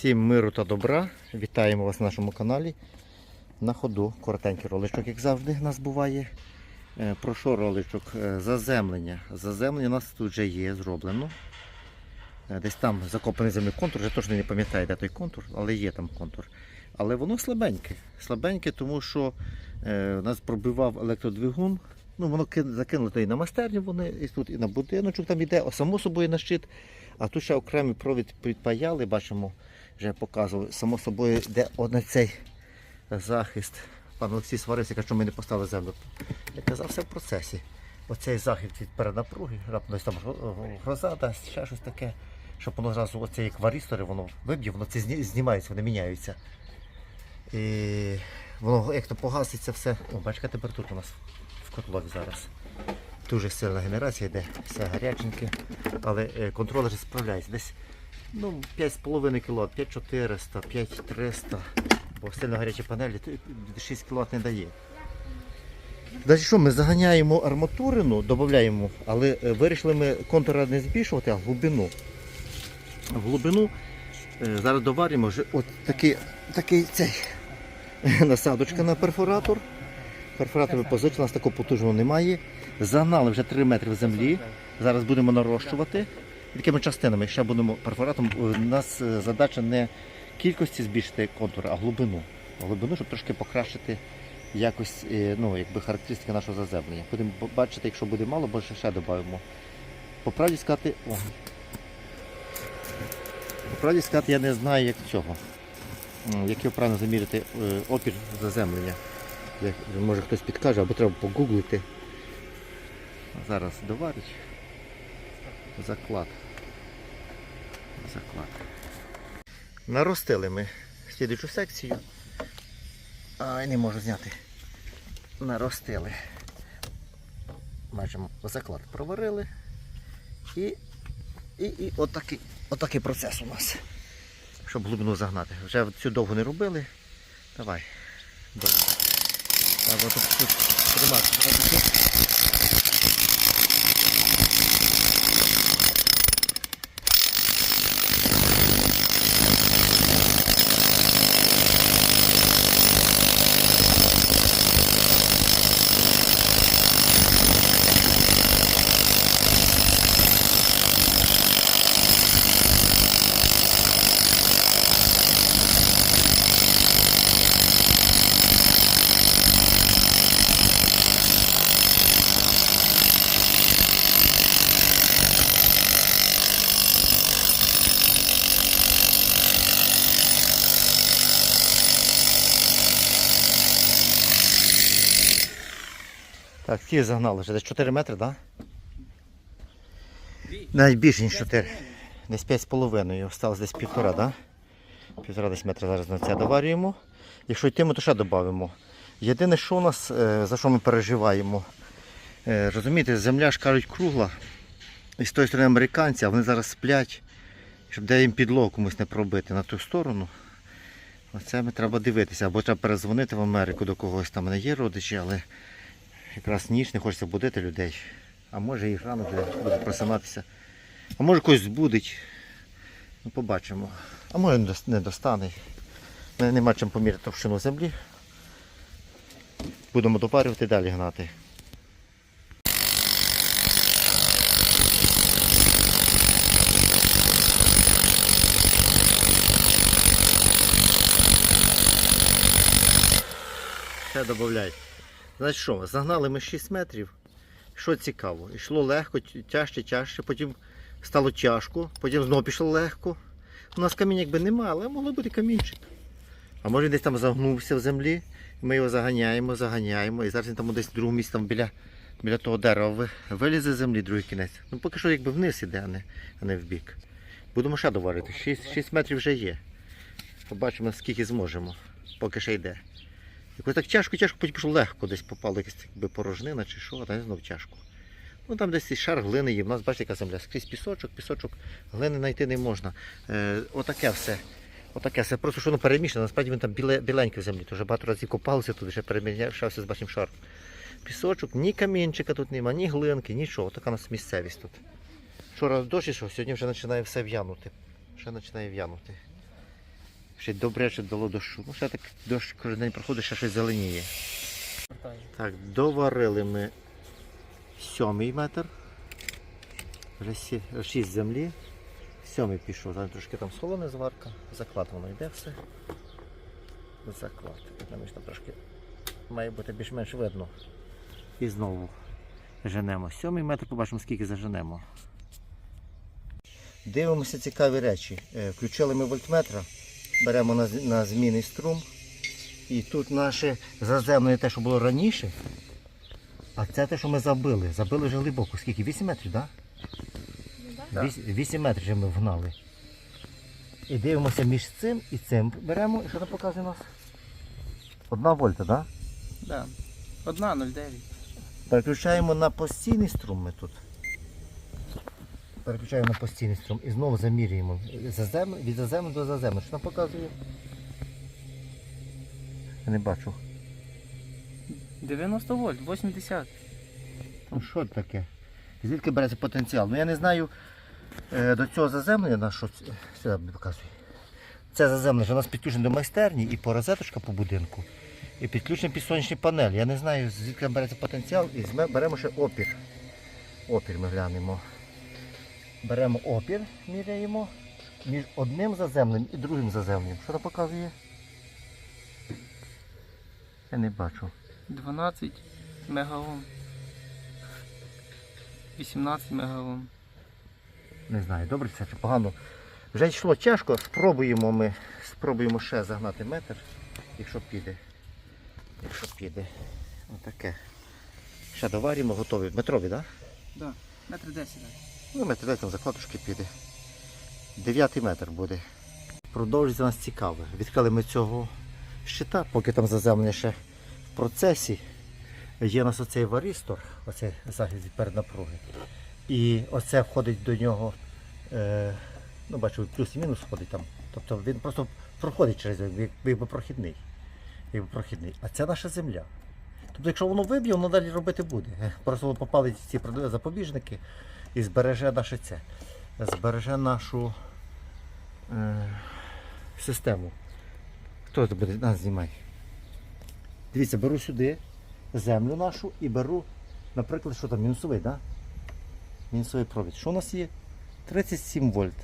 Всім миру та добра. Вітаємо вас на нашому каналі. На ходу коротенький роличок, як завжди, нас буває. Е, Про що роличок? Е, Заземлення. Заземлення у нас тут вже є зроблено. Е, Десь там закопаний земний контур, вже точно не пам'ятаю, де той контур, але є там контур. Але воно слабеньке. Слабеньке, тому що нас пробивав електродвигун. Ну, воно ки- закинули то і на майстерню, вони і тут, і на будиночок там іде, а само собою на щит. А тут ще окремий провід підпаяли, бачимо, вже показував. Само собою йде один цей захист. Пан Олексій сварився, каже, що ми не поставили землю. Я казав, все в процесі. Оцей захист від перенапруги, раптом там гроза дасть, ще щось таке, щоб воно зразу оце як варістори, воно виб'є, воно це знімається, вони міняються. І воно як то погаситься все. О, бачите, температура у нас в котлові зараз. Дуже сильна генерація йде, все гаряченьке, але е, контролер справляється. Десь ну, 5,5 кВт, 5400, 5300, бо сильно гарячі панелі 6 кВт не дає. Далі що, ми заганяємо арматурину, додаємо, але е, вирішили ми контура не збільшувати, а глибину. В глибину е, зараз доваримо вже от такий, такий цей насадочка на перфоратор. Перфоратор ми позичили, у нас такого потужного немає. Загнали вже 3 метри в землі. Зараз будемо нарощувати. Такими частинами ще будемо перфоратом. У нас е, задача не кількості збільшити контур, а глибину. Глибину, щоб трошки покращити якось, е, ну, якби характеристики нашого заземлення. Будемо бачити, якщо буде мало, більше ще додаємо. По правді сказати, о, по правді сказати, я не знаю, як цього. Як його правильно заміряти е, опір заземлення. Як, може хтось підкаже, або треба погуглити. Зараз доварить. Заклад. Заклад. Наростили ми слідуючу секцію. Ай, не можу зняти. Наростили. Бачимо, заклад проварили. І, і, і отакий, отакий процес у нас. Щоб глибину загнати. Вже цю довго не робили. Давай. Треба тут, тут тримати. Ті загнали вже десь 4 метри, так? Да? Навіть більше, ніж 4. Десь 5,5. Осталось десь півтора, так? Да? Півтора десь метра зараз на це доварюємо. Якщо йтиме, то ще додамо. Єдине, що у нас, е, за що ми переживаємо, е, розумієте, земля ж кажуть кругла. І з тої сторони американці, а вони зараз сплять, щоб де їм підлогу комусь не пробити на ту сторону. Оце ми треба дивитися. Або треба перезвонити в Америку до когось. Там не є родичі, але якраз ніч не хочеться будити людей. А може їх рано буде просинатися. А може когось збудить. Ну, побачимо. А може не достане. Нема чим поміряти товщину землі. Будемо допарювати далі гнати. Ще додай. Значить що, загнали ми 6 метрів. Що цікаво, йшло легко, тяжче, тяжче, потім стало тяжко, потім знову пішло легко. У нас камінь якби немає, але могло бути камінчик. А може десь там загнувся в землі, ми його заганяємо, заганяємо, і зараз він там десь в другому місці там біля, біля того дерева вилізе з землі другий кінець. Ну поки що якби вниз іде, а не, а не в бік. Будемо ще доварити. 6, 6 метрів вже є. Побачимо, скільки зможемо, поки ще йде. Якось так тяжко, тяжко, потім пішло легко, десь попало якась якби порожнина чи що, а там знов тяжко. Ну там десь і шар глини є. У нас бачите, яка земля. Скрізь пісочок, пісочок, глини знайти не можна. Е, отаке все. Отаке все. Просто що воно перемішане, насправді він там біле, біленьке в землі, вже багато разів копалися тут, ще перемішався з бачим шаром. Пісочок, ні камінчика тут нема, ні глинки, нічого. Така у нас місцевість тут. Вчора дощ ішов, сьогодні вже починає все в'янути. Ще починає в'янути. Ще добре, що дало дощу. Ну, ще так дощ кожен день проходить, ще щось зеленіє. Так, доварили ми сьомий метр. Вже шість землі. Сьомий пішов. Зараз трошки там солоне зварка. Заклад воно йде все. Заклад. Там ж трошки має бути більш-менш видно. І знову женемо. Сьомий метр, побачимо, скільки заженемо. Дивимося цікаві речі. Е, Включили ми вольтметра, беремо на, на змінний струм. І тут наше заземне те, що було раніше. А це те, що ми забили. Забили вже глибоко. Скільки? 8 метрів, так? Да? 8, 8 метрів вже ми вгнали. І дивимося між цим і цим беремо. І що там показує нас? Одна вольта, так? Да? Да. Одна 0,9. Переключаємо на постійний струм ми тут. Переключаємо на постійний струм і знову замірюємо зазем... від заземлення до заземлення. Що нам показує? Я не бачу. 90 вольт, 80. Ну що таке? Звідки береться потенціал? Ну я не знаю е, до цього заземлення на що це- показує. Це заземлення що у нас підключено до майстерні і по розеточка по будинку. І підключено під сонячні панелі. Я не знаю, звідки береться потенціал і беремо ще опір. Опір ми глянемо. Беремо опір, міряємо між одним заземленням і другим заземленням. Що це показує? Я не бачу. 12 мегаом. 18 мегаом. Не знаю, добре це чи погано. Вже йшло тяжко, спробуємо ми, спробуємо ще загнати метр, якщо піде. Якщо піде. Отаке. Ще доваримо, готові. Метрові, так? Да? Да. Метр 10. Ну, метр там закладочки піде. Дев'ятий метр буде. Продовжується нас цікаве. Відкрили ми цього щита, поки там заземлення ще в процесі. Є у нас оцей варістор, оцей захист від переднапруги. І оце входить до нього, е, ну бачу, плюс і мінус входить там. Тобто він просто проходить через нього, як якби прохідний. Якби прохідний. А це наша земля. Тобто, якщо воно виб'є, воно далі робити буде. Е, Просто попали ці запобіжники і збереже наше це. Збереже нашу е, систему. Хто це буде? Нас знімай. Дивіться, беру сюди землю нашу і беру, наприклад, що там, мінусовий? Да? Мінусовий провід. Що у нас є? 37 вольт.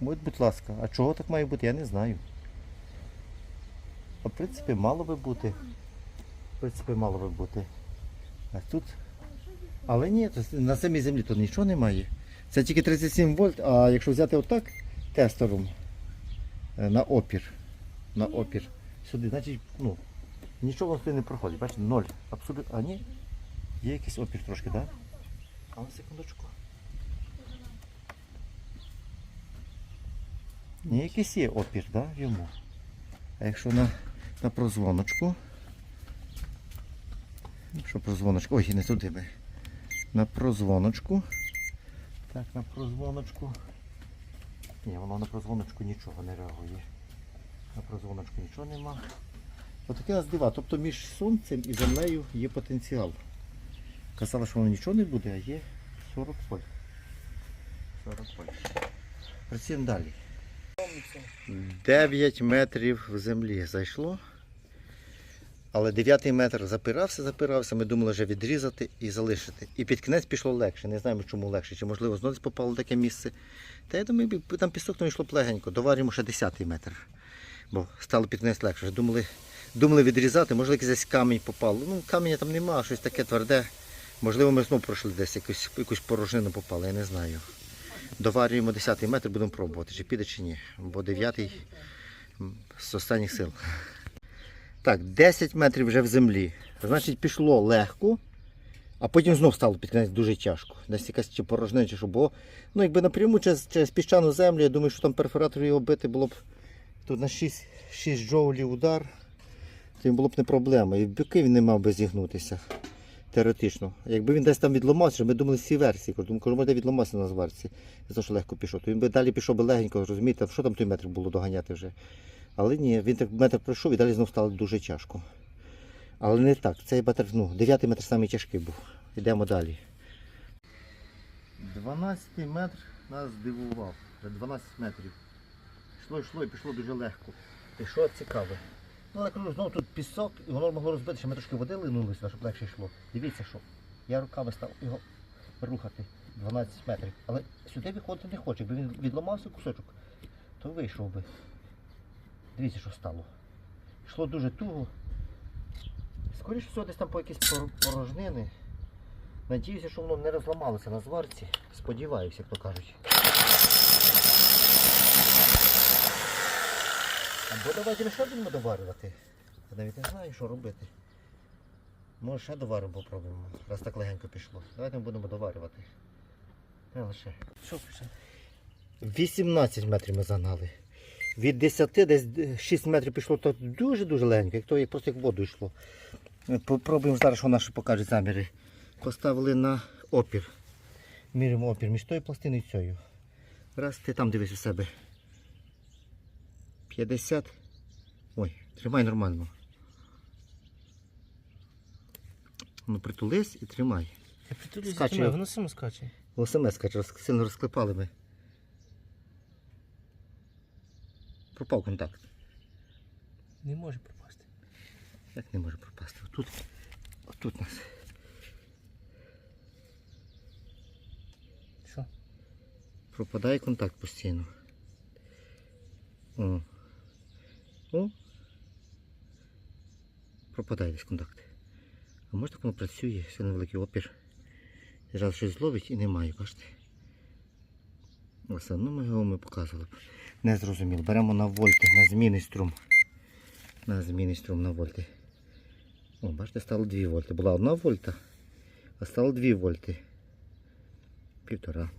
Будь, будь ласка, а чого так має бути, я не знаю. А в принципі, мало би бути. В принципі, мало би бути. А тут. Але ні, на самій землі тут нічого немає. Це тільки 37 вольт, а якщо взяти отак тестером е, на опір. На опір. Сюди, значить, ну, нічого сюди не проходить. Бачите, ноль. Абсолютно. А ні. Є якийсь опір трошки, так? Да? А секундочку. Ні, якийсь є опір, да, йому. А якщо на, на прозвоночку. Що прозвоночку? Ой, не туди би. На прозвоночку. Так, на прозвоночку. Ні, воно на прозвоночку нічого не реагує. На прозвоночку нічого нема. Отаке нас дива. Тобто між сонцем і землею є потенціал. Казали, що воно нічого не буде, а є 40 вольт. 40 вольт. Працюємо далі. 9 метрів в землі зайшло. Але 9 метр запирався, запирався. Ми думали вже відрізати і залишити. І під кінець пішло легше. Не знаємо, чому легше. Чи можливо знову попало таке місце. Та я думаю, там пісок не йшло плегенько. Доварюємо ще 10 метр. Бо стало під кінець легше. Думали, думали відрізати, можливо, якийсь камінь попав. Ну, каменя там немає, щось таке тверде. Можливо, ми знову пройшли десь якусь, якусь порожнину попали, я не знаю. Доварюємо 10 метр, будемо пробувати, чи піде, чи ні. Бо 9 з останніх сил. Так, 10 метрів вже в землі. Значить, пішло легко, а потім знов стало під кінець дуже тяжко. Десь якась чи порожнина, чи що. Ну, якби напряму через, через піщану землю, я думаю, що там перфоратор його бити було б тут на 6, 6 джоулів удар, то було б не проблема. І в бюки він не мав би зігнутися. Теоретично. Якби він десь там відломався, ми думали всі версії, кажу, кажу, може відломався на зварці, за що легко пішов, то він би далі пішов би легенько, розумієте, що там той метр було доганяти вже. Але ні, він так метр пройшов і далі знов стало дуже тяжко. Але не так. Цей метр, ну, 9 метр самий тяжкий був. Йдемо далі. 12 метр нас здивував. 12 метрів йшло, йшло і пішло дуже легко. І що цікаве. Ну, але кажу, знову тут пісок, і воно могло розбитися, ми трошки води линули сюди, щоб легше йшло. Дивіться, що я руками став його рухати 12 метрів. Але сюди виходити не хоче, якби він відламався кусочок, то вийшов би. Дивіться, що стало. Йшло дуже туго. Скоріше всього, десь там по якісь порожнини. Надіюся, що воно не розламалося на зварці. Сподіваюся, як то кажуть. Або давайте ще будемо доварювати. Я навіть не знаю, що робити. Може ще доваримо попробуємо, раз так легенько пішло. Давайте ми будемо доварювати. Не лише. Що пише? 18 метрів ми загнали. Від 10 десь 6 метрів пішло то дуже-дуже легенько, як то як просто як воду йшло. Попробуємо зараз, що наші покажуть заміри. Поставили на опір. Міряємо опір між тою пластиною і цією. Раз, ти там дивись у себе. 50. Ой, тримай нормально. Ну притулись і тримай. Я притулюсь, Скаче. тримаю, воно само скаче. Каже, роз- сильно розклепали ми. Пропав контакт. Не може пропасти. Як не може пропасти? Тут, тут нас. Що? Пропадає контакт постійно. О. О. Пропадає десь контакт. А може так воно працює, сильно великий опір. Зараз щось зловить і немає, бачите? Ну ми його ми показували. Не зрозуміло. Беремо на вольти, на змінний струм. На змінний струм на вольти. О, бачите, стало 2 вольти. Була 1 вольта, а стало 2 вольти. Півтора.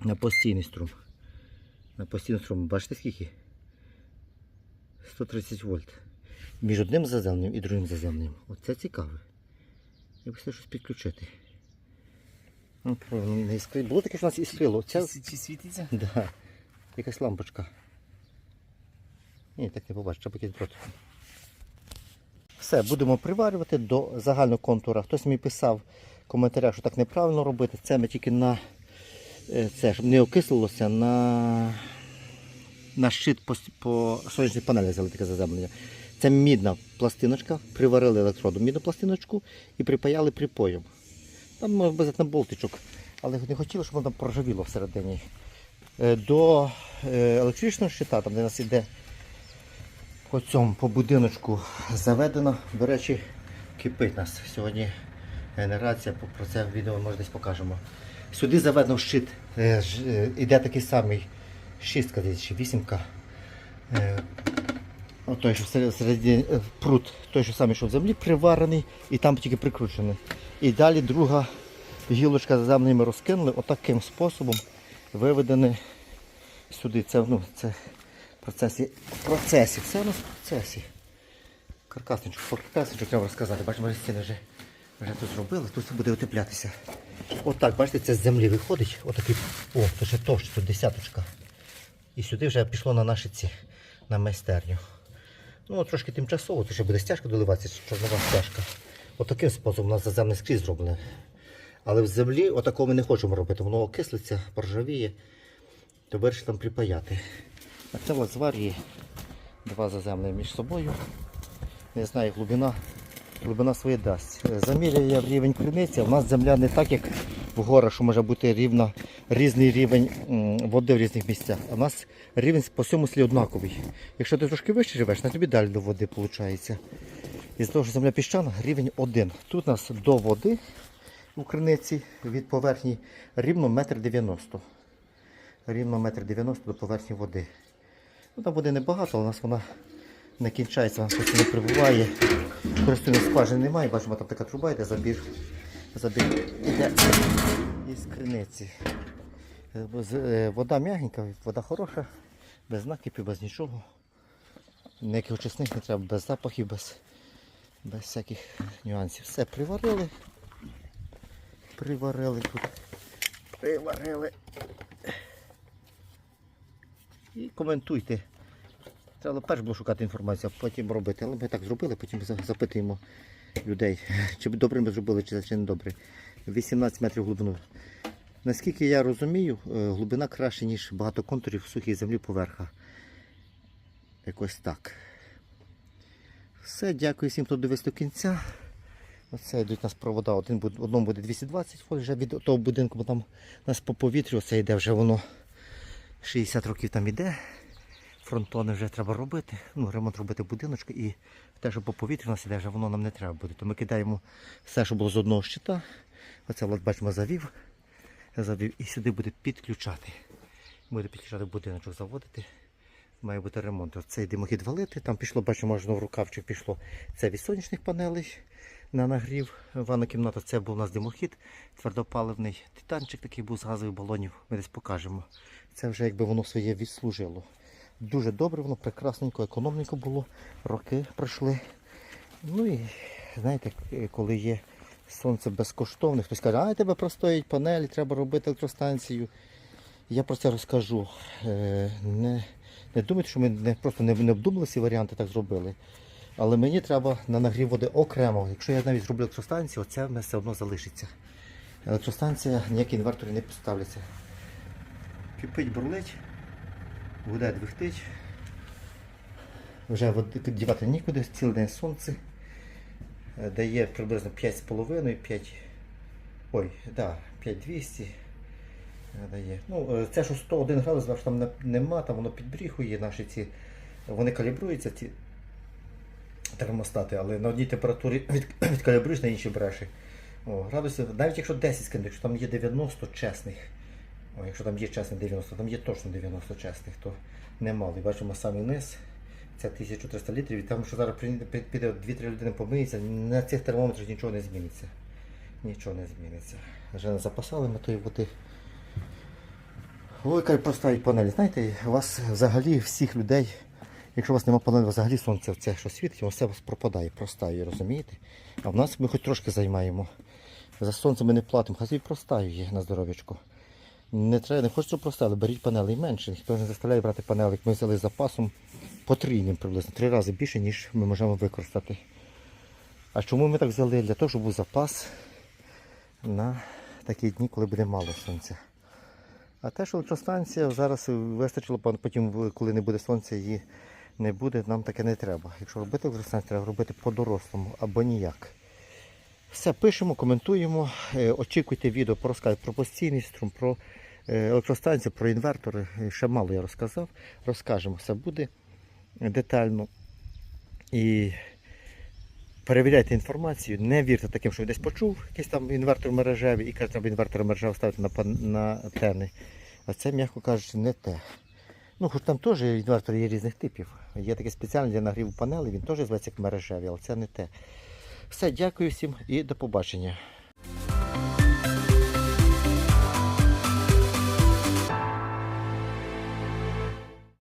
На постійний струм. На постійний струм. Бачите скільки? 130 вольт. Між одним заземним і другим заземним. Оце цікаве. Я би щось підключити. Ну, правильно, не іскри. Було таке, що у нас іскрило. Ця... Чи, чи світиться? Да. Якась лампочка. Ні, так не побачиш, треба якийсь дрот. Все, будемо приварювати до загального контура. Хтось мені писав в коментарях, що так неправильно робити. Це ми тільки на е, це, щоб не окислилося, на, на щит по, по сонячній панелі взяли таке заземлення. Це мідна пластиночка, приварили електроду мідну пластиночку і припаяли припоєм. Там можна взяти на болтичок, але не хотіли, щоб воно там проржавіло всередині. Е, До е, електричного щита, там де нас іде по цьому по будиночку заведено. До речі, кипить нас. Сьогодні генерація, про це відео може десь покажемо. Сюди заведено щит. Е, ж- е, такий самий шістка десь, чи вісімка. Е, о, той, що всередині прут, той, що самий, що в землі, приварений і там тільки прикручений. І далі друга гілочка за землею ми розкинули, отаким способом виведені сюди. Це, ну, це процесі, в процесі. Все у нас в процесі. Каркасничок, про каркасничок треба розказати. Бачимо, стіни вже, вже тут зробили, тут все буде утеплятися. Отак, бачите, це з землі виходить. Отакий, о, то ще товще, тут десяточка. І сюди вже пішло на наші ці, на майстерню. Ну, трошки тимчасово, то ще буде стяжка доливатися, чорнова стяжка. Отаким способом у нас заземний скрізь зроблене. Але в землі отакого ми не хочемо робити. Воно окислиться, поржавіє, то вирішили там припаяти. А це от зварює два заземні між собою. Не знаю, глибина, глибина своє дасть. Заміряю я рівень криниці, в нас земля не так, як в горах, що може бути рівно, різний рівень води в різних місцях. А в нас рівень по всьому слі однаковий. Якщо ти трошки вище живеш, на тобі далі до води виходить. Із того, що земля піщана, рівень один. Тут у нас до води у криниці від поверхні рівно метр дев'яносто. Рівно метр дев'яносто до поверхні води. Ну, там води небагато, у нас вона не кінчається, вона просто не прибуває. Користуємо скважини немає, бачимо, там така труба йде, забір. Забір іде із криниці. Е, е, Вода м'ягенька, вода хороша, без накипів, без нічого. Ніяких очисних не треба, без запахів, без, без всяких нюансів. Все приварили. Приварили тут. Приварили. І коментуйте. Треба перш було шукати інформацію, а потім робити. Але ми так зробили, потім запитуємо людей, чи добре ми зробили, чи, не добре. 18 метрів глибину. Наскільки я розумію, е, глибина краще, ніж багато контурів в сухій землі поверха. Якось так. Все, дякую всім, хто дивився до кінця. Оце йдуть у нас провода. Один буде, одному буде 220 вольт вже від того будинку, бо там у нас по повітрю оце йде вже воно 60 років там іде. Фронтони вже треба робити. Ну, ремонт робити будиночка і те, що по повітрю у нас іде, вже воно нам не треба буде. То ми кидаємо все, що було з одного щита. Оце от бачимо завів. Завів і сюди буде підключати. Буде підключати будиночок, заводити. Має бути ремонт. Цей димохід валити. Там пішло, бачимо, можна в рукавчик пішло. Це від сонячних панелей на нагрів. Ванна кімната це був у нас димохід, твердопаливний титанчик такий був з газових балонів. Ми десь покажемо. Це вже якби воно своє відслужило. Дуже добре, воно прекрасненько, економненько було. Роки пройшли. Ну і знаєте, коли є сонце безкоштовне, хтось каже, а тебе простоїть панелі, треба робити електростанцію. Я про це розкажу. Е, Не, не думайте, що ми не, просто не, не обдумали ці варіанти, так зробили. Але мені треба на нагрів води окремо. Якщо я навіть зроблю електростанцію, оце в мене все одно залишиться. Електростанція, ніякі інвертори не поставляться. Кипить, бурлить, вода двихтить. Вже піддівати нікуди, ціле день сонце. Е, Дає приблизно 5,5, 5. Ой, да, 5200 е, дає. Ну, е, це що 101 градус, там нема, там воно підбріхує наші ці. Вони калібруються, ці термостати, але на одній температурі від, відкалібруєш, на іншій бреші. О, градусів, навіть якщо 10 скинути, якщо там є 90 чесних, о, якщо там є чесних 90, там є точно 90 чесних, то немало. Бачимо самий низ. Це 1300 літрів, і там, що зараз піде 2-3 людини помиється, на цих термометрах нічого не зміниться. Нічого не зміниться. Вже не запасали ми тої води. Ой, як поставить панелі. Знаєте, у вас взагалі всіх людей, якщо у вас немає панелі, взагалі сонце це, що світить, воно все пропадає, простає, розумієте? А в нас ми хоч трошки займаємо. За сонце ми не платимо, хай собі простає на здоров'ячку. Не треба, не хочеться просте, але беріть панелей менше. Ніхто не заставляє брати панели, як ми взяли з запасом потрійним приблизно, три рази більше, ніж ми можемо використати. А чому ми так взяли? Для того, щоб був запас на такі дні, коли буде мало сонця. А те, що електростанція зараз вистачило, потім, коли не буде сонця, її не буде, нам таке не треба. Якщо робити електростанцію, треба робити по-дорослому або ніяк. Все пишемо, коментуємо. Е, Очікуйте відео про про постійний струм, про е, електростанцію, про інвертори. Ще мало я розказав. Розкажемо, все буде детально. І перевіряйте інформацію, не вірте таким, що десь почув якийсь там інвертор мережевий і каже, треба інвертор мережевий ставити на, на тени. А це, м'яко кажучи, не те. Ну, хоч там теж інвертор є різних типів. Є таке спеціальне для нагріву панели, він теж зветься як мережевий, але це не те. Все, дякую всім і до побачення.